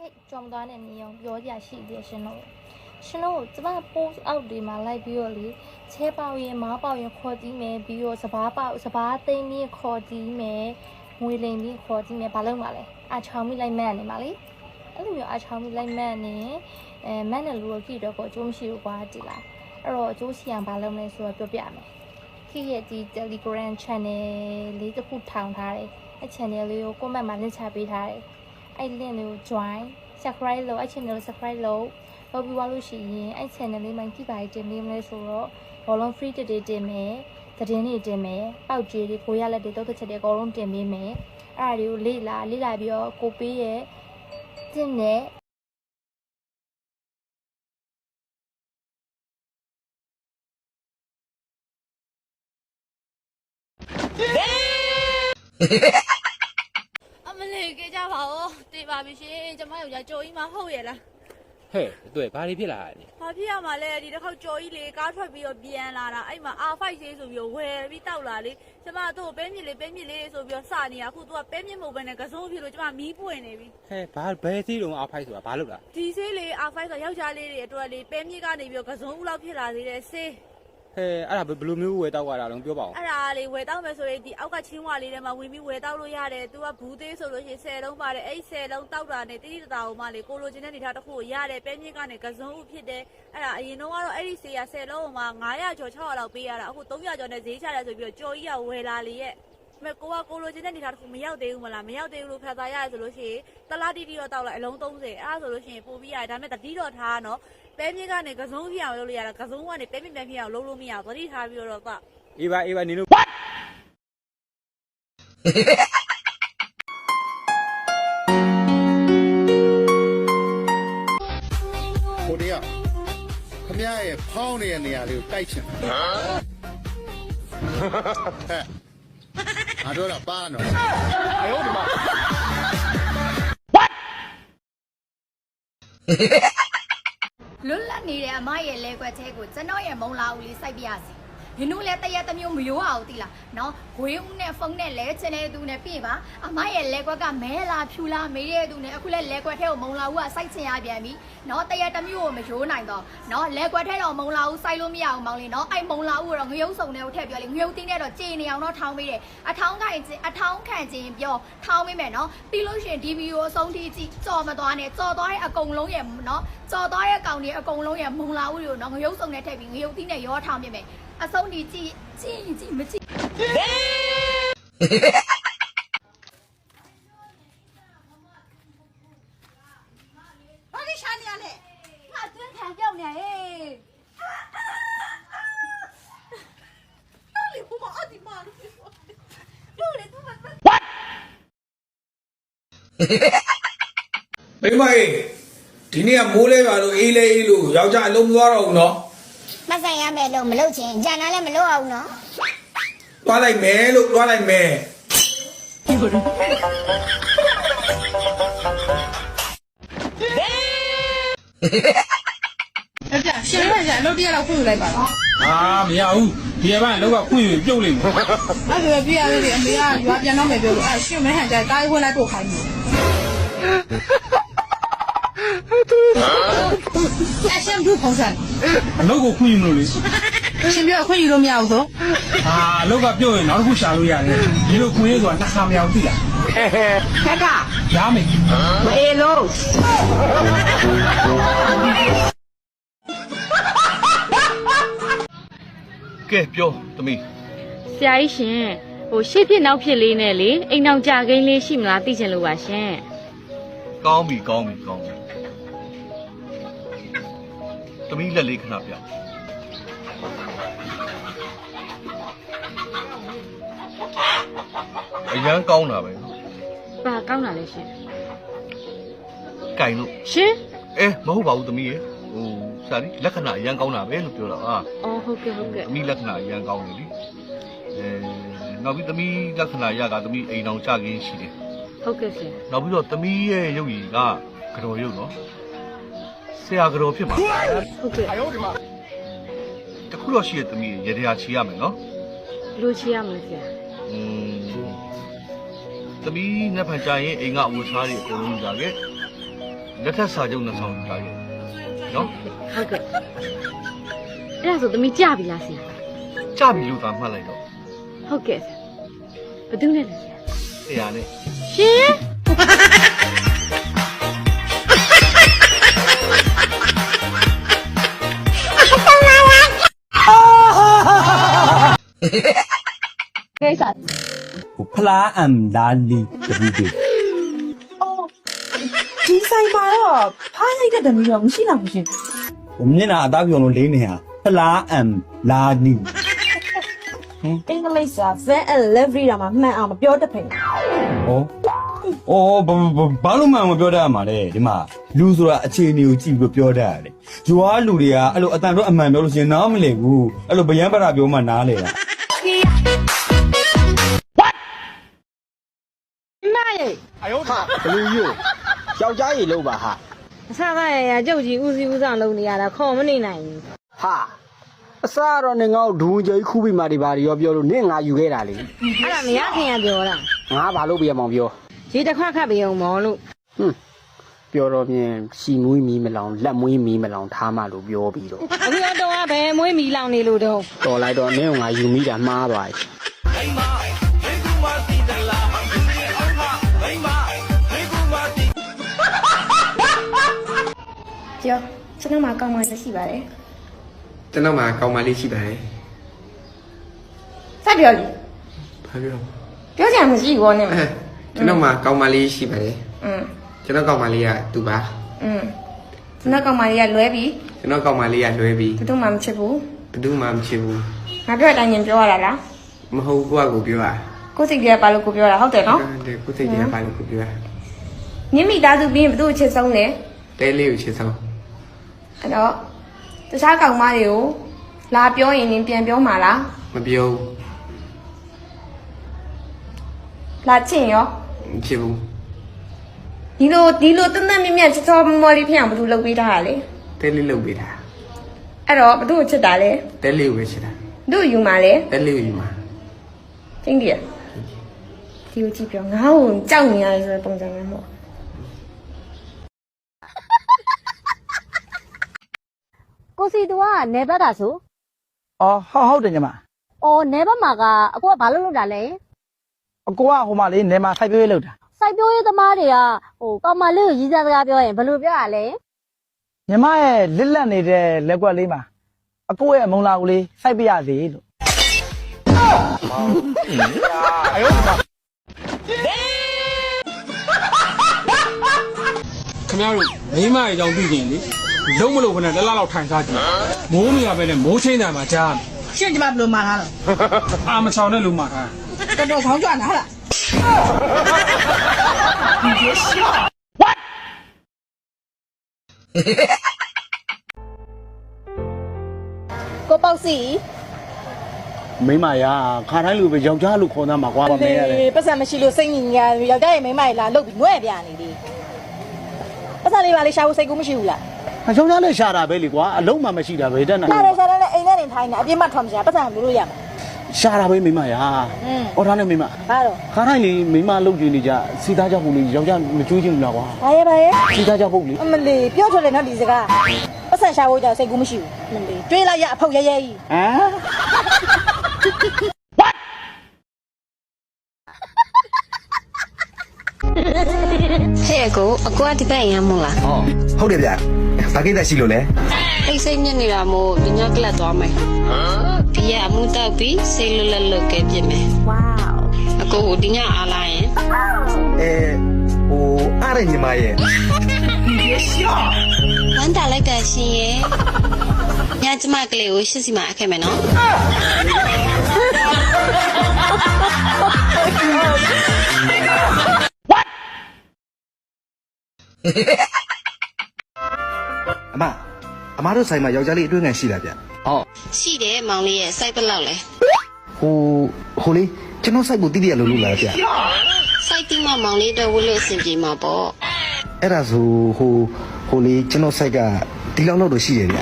ဟဲ့ကြောင်သွားနေနေအောင်ပြောကြရှိသေးရှင်တို့ရှင်တို့ကျမ post out ဒီမှာလိုက်ပြီးတော့လေချဲပေါရင်မားပေါရင်ခေါ်ကြည့်မယ်ပြီးတော့စပားပေါစပားသိမ်းပြီးခေါ်ကြည့်မယ်ငွေလိမ်ပြီးခေါ်ကြည့်မယ်ဘာလို့မလဲအချောင်းမိလိုက်မှန်းနေမှာလေအဲ့လိုမျိုးအချောင်းမိလိုက်မှန်းနေအဲမန်းနဲ့လူကိုကြည့်တော့ကိုအကျိုးမရှိဘူးကွာကြည်လားအဲ့တော့အကျိုးရှိအောင်ဘာလုပ်မလဲဆိုတော့ပြောပြမယ်ခိရဲ့ဒီ Telegram channel လေးတစ်ခုထောင်ထားတယ်အဲ့ channel လေးကို comment မှာ link ချပေးထားတယ် အဲ့ link လေးကို join subscribe လုပ်အဲ့ channel ကို subscribe လုပ်လုပ်ပြီးသွားလို့ရှိရင်အဲ့ channel လေးမှာကြည့်ပါတင်ပေးမလဲဆိုတော့ဘောလုံး free တတေတင်မယ်သတင်းတွေတင်မယ်ပောက်ကြီးတွေကိုရလက်တွေတုတ်တစ်ချက်တွေအကုန်လုံးတင်ပေးမယ်အဲ့ဒါတွေကိုလေ့လာလေ့လာပြီးတော့ကိုပေးရဲ့တင်တဲ့အမလေးကြကြ ပါဦးတေးပါပြီရှင်ကျမယောက်ျားကြော်ကြီးမဟုတ်ရဲ့လားဟဲ့တွေ့ဘာတွေဖြစ်လာလဲဘာဖြစ်ရမှာလဲဒီတစ်ခေါက်ကြော်ကြီးလေကားထွက်ပြီးတော့ပြန်လာတာအဲ့မှာ R5 သေးဆိုပြီးတော့ဝယ်ပြီးတောက်လာလေကျမတို့ကိုပဲမြစ်လေးပဲမြစ်လေးဆိုပြီးတော့စနေတာအခု तू ကပဲမြစ်မဟုတ်ဘဲနဲ့ကစုံဖြစ်လို့ကျမမီးပွင့်နေပြီဟဲ့ဘာဘယ်သေးလုံးအားဖိုက်ဆိုတာဘာလို့လားဒီဆေးလေး R5 ဆိုယောက်ျားလေးတွေအတွက်လေပဲမြစ်ကနေပြီးတော့ကစုံဦးလောက်ဖြစ်လာသေးတယ်ဆေး ဟဲ့အဲ့ဒါဘယ်လိုမျိုးဝယ်တောက်ရတာလုံးပြောပါဦးအဲ့ဒါလေဝယ်တောက်မယ်ဆိုရင်ဒီအောက်ကချင်းဝါလေးထဲမှာဝင်ပြီးဝယ်တောက်လို့ရတယ်။ तू ကဘူးသေးဆိုလို့ရှိရင်10လုံးပါတယ်။အဲ့10လုံးတောက်တာနဲ့တိတိတတာဟိုမှလေကိုလိုချင်တဲ့နေထားတစ်ခုကိုရတယ်။ပဲမြင့်ကနေကစုံဥဖြစ်တယ်။အဲ့ဒါအရင်တော့ကတော့အဲ့ဒီဆေးရ10လုံးဟိုမှာ900ကျော်600လောက်ပေးရတာ။အခု300ကျော်နဲ့ဈေးချတယ်ဆိုပြီးတော့ကြော်ကြီးကဝယ်လာလေရဲ့။ မဲ့ကိုကကိုလိုချင်တဲ့နေထားတစ်ခုမရောက်သေးဘူးမလားမရောက်သေးဘူးလို့ဖတ်သားရတယ်ဆိုလို့ရှိရင်တလားတီတီတော့တောက်လိုက်အလုံး30အဲ့ဒါဆိုလို့ရှိရင်ပို့ပြီးရတယ်ဒါပေမဲ့တတိတော့ထားနော်ပဲမြင့်ကနေကစုံဖြစ်အောင်လုပ်လို့ရတာကစုံကနေပဲမြင့်ပြန်ဖြစ်အောင်လုပ်လို့မရဘူးသတိထားပြီးတော့ကအေးပါအေးပါနင်တို့ကိုတယောက်ခမရရဲ့ဖောင်းနေတဲ့နေရာလေးကိုတိုက်ချင်တယ်ဟမ်ဟဲ့ ငါတို့တော့ပါနော်အယောဒီမှာလွတ်လပ်နေတဲ့အမရဲ့လဲကွက်သေးကိုကျွန်တော်ရဲ့မုံလာဦးလေးစိုက်ပြရစီ ရင်းတို့လည်းတရက်တစ်မျိုးမရိုးအောင်တိလားနော်ဂွေးဦးနဲ့ဖုန်းနဲ့လဲချင်တဲ့သူနဲ့ပြပါအမရဲ့လဲကွက်ကမဲလာဖြူလာမေးတဲ့သူနဲ့အခုလဲလဲကွက်ထဲကိုမုံလာဦးကစိုက်ချင်ရပြန်ပြီနော်တရက်တစ်မျိုးကိုမရိုးနိုင်တော့နော်လဲကွက်ထဲတော့မုံလာဦးစိုက်လို့မရအောင်မောင်လေးနော်အဲ့မုံလာဦးကိုတော့ငရုတ်စုံနဲ့ကိုထည့်ပြောလေငရုတ်တင်းနဲ့တော့ကြေနေအောင်တော့ထောင်းပေးတယ်အထောင်းခံခြင်းအထောင်းခံခြင်းပြောထောင်းပေးမယ်နော်ပြီးလို့ရှိရင်ဒီဗီဒီယိုအဆုံးထိကြည့်ကြော်မသွားနဲ့ကြော်သွားတဲ့အကုန်လုံးရဲ့နော်ကြော်သွားရဲ့ကောင်တွေအကုန်လုံးရဲ့မုံလာဦးတွေကိုနော်ငရုတ်စုံနဲ့ထည့်ပြီးငရုတ်တင်းနဲ့ရောထောင်းပေးမယ် အဆုံးထိကြည့်ကြည့်ကြည့်မကြည့်ဘာလို့ရှာနေရလဲငါတွင်းခံကြောက်နေဟဲ့တော်လေဘုမအဒီမာလို့ပြောလေသူမမမိမအေးဒီနေ့ကမိုးလဲပါလို့အေးလဲအေးလို့ယောက်ျားအလုံးမသွားတော့ဘူးနော် မဆိုင်ရမယ်လို့မလုပ်ချင်ဂျန်နာလည်းမလုပ်အောင်နော်သွားလိုက်မယ်လို့သွားလိုက်မယ်ရှင်ရရလို့တရားတော့ဖွင့်လိုက်ပါတော့အာမရဘူးဒီကဘာလောက်ကခွင့်ယူပြုတ်လိမ့်မယ်အဲ့ဒါပြရလေအမေကရွာပြန်တော့မယ်ပြောလို့အဲ့ရှင်မဲဟန်ကြတားဝင်လိုက်ပို့ခိုင်းတယ် အရှင်ဘူးပုံစံအလုပ်ကိုခွင့်ယူမလို့လေရှင်ပြောခွင့်ယူလို့မရဘူးသောအာအလုပ်ကပြုတ်ရင်နောက်တစ်ခုရှာလို့ရတယ်ဒီလိုခွင့်ရဆိုတာနှစ်ခါမရဘူးသိလားခက်ကရမယ်မအေးလို့ကဲပြောသမီးဆရာကြီးရှင်ဟိုရှေ့ဖြစ်နောက်ဖြစ်လေးနဲ့လေအိမ်အောင်ကြကိန်းလေးရှိမလားသိချင်လို့ပါရှင်ကောင်းပြီကောင်းပြီကောင်းပြီ သမီးလက်လေးခဏပြအရန်ကောင်းတာပဲနော်ပါကောင်းတာလေရှင်ကင်လို့ရှင်အဲမဟုတ်ပါဘူးသမီးရေဟိုစာရီလက္ခဏာအရန်ကောင်းတာပဲလို့ပြောတာအာအော်ဟုတ်ကဲ့ဟုတ်ကဲ့သမီးလက္ခဏာအရန်ကောင်းတယ်လीအဲနောက်ပြီးသမီးလက္ခဏာရကသမီးအိမ်အောင်ကြခင်းရှိတယ်ဟုတ်ကဲ့ဆရာနောက်ပြီးတော့သမီးရဲ့ရုပ်ရည်ကကြော်ရုပ်နော်ဆ ရာကြော်ဖြစ်မှာဟုတ်ကဲ့တခုတော့ရှိရသမီးရေရေရာချီရမယ်နော်ဘယ်လိုချေရမလဲဆရာอืมသမီးနှစ်ဖန်ကြာရင်အိမ်ကအဝတ်စားတွေအကုန်လုံးယူလာခဲ့လက်ထက်စာချုပ်နှစ်ဆောင်ယူလိုက်နော်ဟုတ်ကဲ့အဲ့ဒါဆိုသမီးကြပြီလားဆရာကြပြီလို့သာမှတ်လိုက်တော့ဟုတ်ကဲ့ဘယ်သူနဲ့လဲဆရာဆရာနဲ့ရှင် ကိစ္စဖလားအမ်ဒါလီတပူတေအော်ဒီဆိုင်မှာတော့ဖားလိုက်တဲ့တမီးတော့မရှိလောက်ဘူးရှင်ဟိုမြင်တာအသားပြောလုံးလေးနေဟာဖလားအမ်လာနီအင်္ဂလိပ်စာ van and livery တာမှမှန်အောင်မပြောတတ်ဖင်ဟော အော်ဘာဘာဘာလို့မှမပြောတတ်ရမှာလဲဒီမှာလူဆိုတာအခြေအနေကိုကြည့်ပြီးပြောတတ်ရတယ်။ဂျွာလူတွေကအဲ့လိုအတန်တော့အမှန်ပြောလို့ရှိရင်နားမလည်ဘူး။အဲ့လိုဗျံပရာပြောမှနားလေတာဘလူးယိုယောက်ျားကြီးလို့ပါဟာအဆကရရကြုတ်ကြီးဦးစီးဦးဆောင်လုပ်နေရတာခေါ်မနေနိုင်ဘူးဟာအစားတော့နေငေါ့ဒူးကြီးခူးပြီးမှဒီပါရီရောပြောလို့နင့်ငါယူခဲ့တာလေအဲ့ဒါမရခင်ကပြောတာငါဘာလို့ပြရမောင်ပြော ရေတစ်ခွက်ခတ်ပြီးအောင်မော်လို့ဟွန်းပြောတော့မြင်ရှီမွေးမီမလောင်လက်မွေးမီမလောင်ထားမှလို့ပြောပြီးတော့အခုတော့ကဘယ်မွေးမီလောင်နေလို့တော့တော်လိုက်တော့နင့်ငါယူမိတာမှားသွားပြီပြောကျွန်တော်မှာကောင်းမှရှိပါတယ်ကျွန်တော်မှာကောင်းမလေးရှိပါတယ်စပြောလေဘာပြောပြောချင်မရှိဘူးနဲ့အဲ ကျွန်တော်မှာကောင်းမလေးရှိပါတယ် อืม ကျွန်တော်ကောင်းမလေးကသူပါ อืมကျွန်တော်ကောင်းမှလေးကလွဲပြီး ကျွန်တော်ကောင်းမလေးကလွဲပြီး ဘယ်သူမှမချစ်ဘူး ဘယ်သူမှမချစ်ဘူး ငါပြောတဲ့အတိုင်းရင်ပြောရတာလား မဟုတ်ကိုယ့်အကိုပြောတာ ကိုယ်စိတ်ကြီးကပါလို့ကိုပြောတာဟုတ်တယ်နော် တဲ့ကိုယ်စိတ်ကြီးကပါလို့ကိုပြောတာ ညမိသားစုပြီးရင်ဘယ်သူ့ကိုချစ်ဆုံးလဲ တဲလေးကိုချစ်ဆုံး အဲ့တော့တခြားကောင်မတွေကိုလာပြောရင်ရင်ပြန်ပြောမှာလား မပြော လာချင်ရော ဘူးမချစ်ဘူးဒီလိုဒီလိုတန်းတန်းမြင့်မြတ်ချစ်ချောမော်လေးဖြစ်အောင်ဘယ်သူလုပ်ပေးထားတာလဲတဲလေးလုပ်ပေးတာအဲ့တော့ဘယ်သူ့ကိုချစ်တာလဲတဲလေးကိုပဲချစ်တာဘယ်သူ့ကိုယူမှာလဲတဲလေးကိုယူမှာကျင်းကြီးဒီကိုကြည့်ပြောငါ့ကိုကြောက်နေရတယ်ဆိုတဲ့ပုံစံမျိုးပေါ့ကိုစီတူကနေဘက်တာဆိုအော်ဟုတ်ဟုတ်တယ်ညီမအော်နေဘက်မှာကအကိုကဘာလုပ်လို့တာလဲ အကိုကဟိုမှာလေးနေမှာစိုက်ပျိုးရေးလုပ်တာစိုက်ပျိုးရေးသမားတွေကဟိုကောင်မလေးကိုရည်စားစကားပြောရင်ဘယ်လိုပြောရလဲညီမရဲ့လစ်လက်နေတဲ့လက်ကွက်လေးမှာအကိုရဲ့မုံလာကိုလေးစိုက်ပြရစီလို့ခင်ဗျားတို့မိမရဲ့အကြောင်းသိကြရင်လေလုံးမလို့ခနဲ့တစ်လားလောက်ထိုင်စားကြည့်မိုးမရပဲနဲ့မိုးချင်းတယ်မှာကြားရှင့်ကျမဘယ်လိုမှားလားအာမဆောင်တဲ့လူမှာထား တော်တော်ခေါင်းကြွနားလားကိုပေါ့စီမိမရာခါတိုင်းလူပဲယောက်ျားလူခေါ်သားမှာကွာပါမင်းရတယ်ပတ်စံမရှိလို့စိတ်ညစ်ညာယောက်ျားရဲ့မိန်းမကြီးလာလုတ်ပြီးငွဲ့ပြနေလေပတ်စံလေးပါလေးရှာဖို့စိတ်ကူးမရှိဘူးလားအယောက်ျားလည်းရှာတာပဲလေကွာအလုံးမှမရှိတာပဲတတ်နိုင်ရှာတယ်ရှာတယ်နဲ့အိမ်ထဲနေထိုင်နေအပြစ်မှထွန်မရှာပတ်စံလို့လို့ရမှာ ရှာတာပဲမိမရာอืมအော်ဒါနဲ့မိမဘာတော့ခါတိုင်းလေမိမလုတ်ကြည့်နေကြစီသားကြောက်ဖို့လေယောက်ျားမကြွေးချင်ဘူးလားကွာဘာရဲဘာရဲစီသားကြောက်ဖို့လေအမလီပြောထွက်တယ်နော်ဒီစကားပတ်စံရှာဖို့ကြောင့်စိတ်ကူးမရှိဘူးအမလီတွေးလိုက်ရအဖောက်ရဲရဲကြီးဟမ်ဟဲ့ကိုအကွာဒီဘက်ရမ်းမို့လားဟောဟုတ်တယ်ဗျ ဘာကိစ္စရှိလို့လဲအိတ်စိတ်ညစ်နေတာမို့ဒီညကလပ်သွားမယ်ဒီရအမှုတောက်ပြီးစိတ်လွတ်လပ်လွတ်ကဲပြင်မယ်ဝေါအကိုကိုဒီညအားလာရင်အဲဟိုအားရညီမရဲ့ဝမ်းတာလိုက်တာရှင်ရဲ့ညကျမကလေးကိုရှစ်စီမှာအခဲ့မယ်နော် အမအမတို့ဆိုင်မှာယောက်ျားလေးအတွင်းငံရှိလားဗျရှိတယ်မောင်လေးရဲ့စိုက်ပလောက်လဲဟိုဟိုလေးကျွန်တော်စိုက်ဖို့တိတိရလို့လို့လားဗျစိုက်တိမမောင်လေးတော့ဝလို့အဆင်ပြေမှာပေါ့အဲ့ဒါဆိုဟိုဟိုလေးကျွန်တော်စိုက်ကဒီလောက်လောက်တော့ရှိတယ်ဗျတ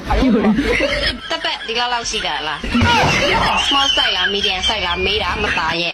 က်ပက်ဒီလောက်လောက်ရှိတာလား small size လား medium size လားမေးတာမตาရဲ့